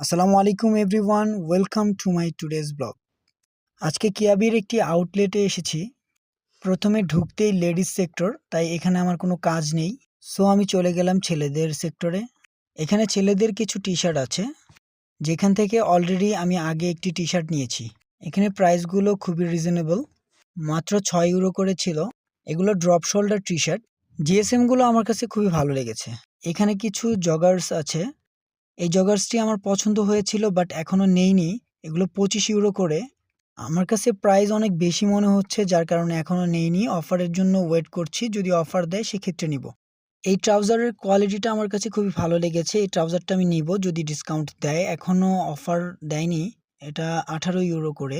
আসসালামু আলাইকুম everyone, welcome to my today's blog. আজকে কিয়াবির একটি আউটলেটে এসেছি। প্রথমে ঢুকতেই লেডিস সেক্টর, তাই এখানে আমার কোনো কাজ নেই। সো আমি চলে গেলাম ছেলেদের সেক্টরে। এখানে ছেলেদের কিছু টি শার্ট আছে, যেখান থেকে অলরেডি আমি আগে একটি টি শার্ট নিয়েছি। এখানে প্রাইসগুলো খুবই রিজনেবল, মাত্র ছয় ইউরো করে ছিল। এগুলো ড্রপ শোল্ডার টি শার্ট জিএসএমগুলো আমার কাছে খুবই ভালো লেগেছে। এখানে কিছু জগার্স আছে এই জগার্সটি আমার পছন্দ হয়েছিল বাট এখনও নেইনি। এগুলো পঁচিশ ইউরো করে। আমার কাছে প্রাইস অনেক বেশি মনে হচ্ছে, যার কারণে এখনও নেইনি। অফারের জন্য ওয়েট করছি, যদি অফার দেয় সেক্ষেত্রে নিব। এই ট্রাউজারের কোয়ালিটিটা আমার কাছে খুবই ভালো লেগেছে। এই ট্রাউজারটা আমি নিব যদি ডিসকাউন্ট দেয়। এখনও অফার দেয়নি। এটা আঠারো ইউরো করে।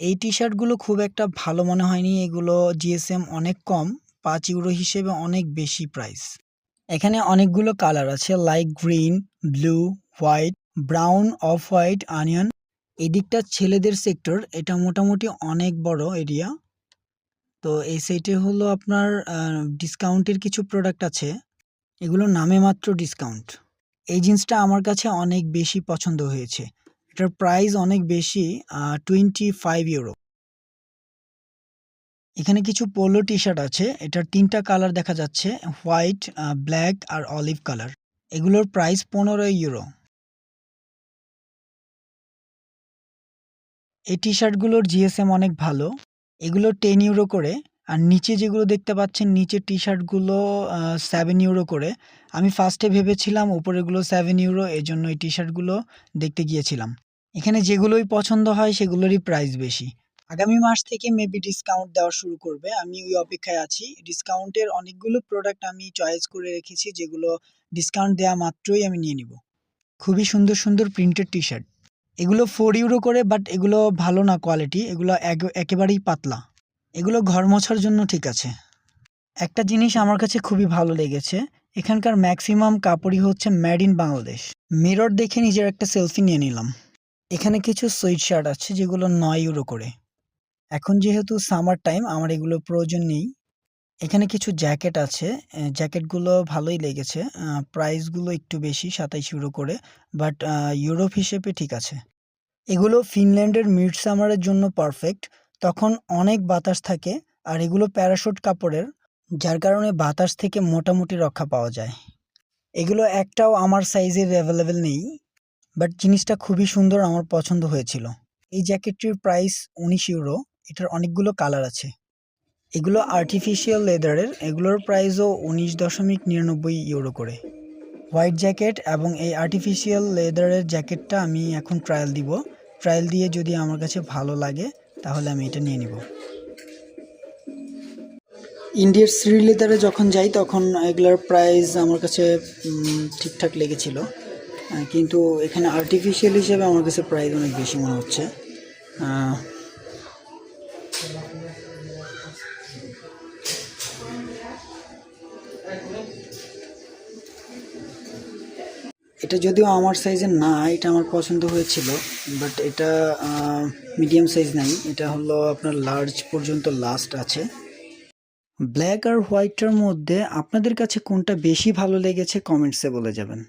এই টি শার্টগুলো খুব একটা ভালো মনে হয়নি। এগুলো জিএসএম অনেক কম, পাঁচ ইউরো হিসেবে অনেক বেশি প্রাইস এখানে অনেকগুলো কালার আছে like green blue white brown off white onion এদিকটা ছেলেদের সেক্টর এটা মোটামুটি অনেক বড় এরিয়া তো এই সাইটে হলো আপনার ডিসকাউন্টের কিছু প্রোডাক্ট আছে। এগুলো নামে মাত্র ডিসকাউন্ট এই জিন্সটা আমার কাছে অনেক বেশি পছন্দ হয়েছে। এটার প্রাইস অনেক বেশি টোয়েন্টি ফাইভ ইউরো এখানে কিছু পোলো টি শার্ট আছে। এটার তিনটা কালার দেখা যাচ্ছে, হোয়াইট ব্ল্যাক আর অলিভ কালার। এগুলোর প্রাইস পনেরো ইউরো। এই টি শার্টগুলোর জিএসএম অনেক ভালো। এগুলো টেন ইউরো করে। আর নিচে যেগুলো দেখতে পাচ্ছেন নিচে টি শার্টগুলো সেভেন ইউরো করে। আমি ফার্স্টে ভেবেছিলাম উপরেগুলো সেভেন ইউরো এই জন্য এই টি শার্টগুলো দেখতে গিয়েছিলাম। এখানে যেগুলোই পছন্দ হয়, সেগুলোরই প্রাইস বেশি। আগামী মাস থেকে মেবি ডিসকাউন্ট দেওয়া শুরু করবে। আমি ওই অপেক্ষায় আছি। ডিসকাউন্টের অনেকগুলো প্রোডাক্ট আমি চয়েস করে রেখেছি, যেগুলো ডিসকাউন্ট দেওয়া মাত্রই আমি নিয়ে নিব। খুবই সুন্দর সুন্দর প্রিন্টেড টি শার্ট এগুলো ফোর ইউরো করে বাট এগুলো ভালো না কোয়ালিটি এগুলো একেবারেই পাতলা। এগুলো ঘর মোছার জন্য ঠিক আছে। একটা জিনিস আমার কাছে খুবই ভালো লেগেছে, এখানকার ম্যাক্সিমাম কাপড়ই হচ্ছে মেড ইন বাংলাদেশ মিরর দেখে নিজের একটা সেলফি নিয়ে নিলাম। এখানে কিছু সুইট শার্ট আছে, যেগুলো নয় ইউরো করে। এখন যেহেতু সামার টাইম আমার এগুলো প্রয়োজন নেই। এখানে কিছু জ্যাকেট আছে জ্যাকেটগুলো ভালোই লেগেছে। প্রাইসগুলো একটু বেশি, সাতাইশ ইউরো করে। বাট ইউরোপ হিসেবে ঠিক আছে। এগুলো ফিনল্যান্ডের মিড সামারের জন্য পারফেক্ট তখন অনেক বাতাস থাকে, আর এগুলো প্যারাশুট কাপড়ের, যার কারণে বাতাস থেকে মোটামুটি রক্ষা পাওয়া যায়। এগুলো একটাও আমার সাইজের অ্যাভেলেবেল নেই। বাট জিনিসটা খুবই সুন্দর, আমার পছন্দ হয়েছিল। এই জ্যাকেটটির প্রাইস উনিশ ইউরো এটার অনেকগুলো কালার আছে। এগুলো আর্টিফিশিয়াল লেদারের এগুলোর প্রাইসও উনিশ দশমিক নিরানব্বই ইউরো করে। হোয়াইট জ্যাকেট এবং এই আর্টিফিশিয়াল লেদারের জ্যাকেটটা আমি এখন ট্রায়াল দিব। ট্রায়াল দিয়ে যদি আমার কাছে ভালো লাগে, তাহলে আমি এটা নিয়ে নিব। ইন্ডিয়ার শ্রী লেদারে যখন যাই, তখন এগুলোর প্রাইস আমার কাছে ঠিকঠাক লেগেছিল। কিন্তু এখানে আর্টিফিশিয়াল হিসেবে আমার কাছে প্রাইস অনেক বেশি মনে হচ্ছে। এটা যদিও আমার সাইজের না, এটা আমার পছন্দ হয়েছিল বাট এটা মিডিয়াম সাইজ নাই। এটা হলো আপনার লার্জ পর্যন্ত লাস্ট আছে। ব্ল্যাক আর হোয়াইটটার মধ্যে আপনাদের কাছে কোনটা বেশি ভালো লেগেছে কমেন্টসে বলে যাবেন।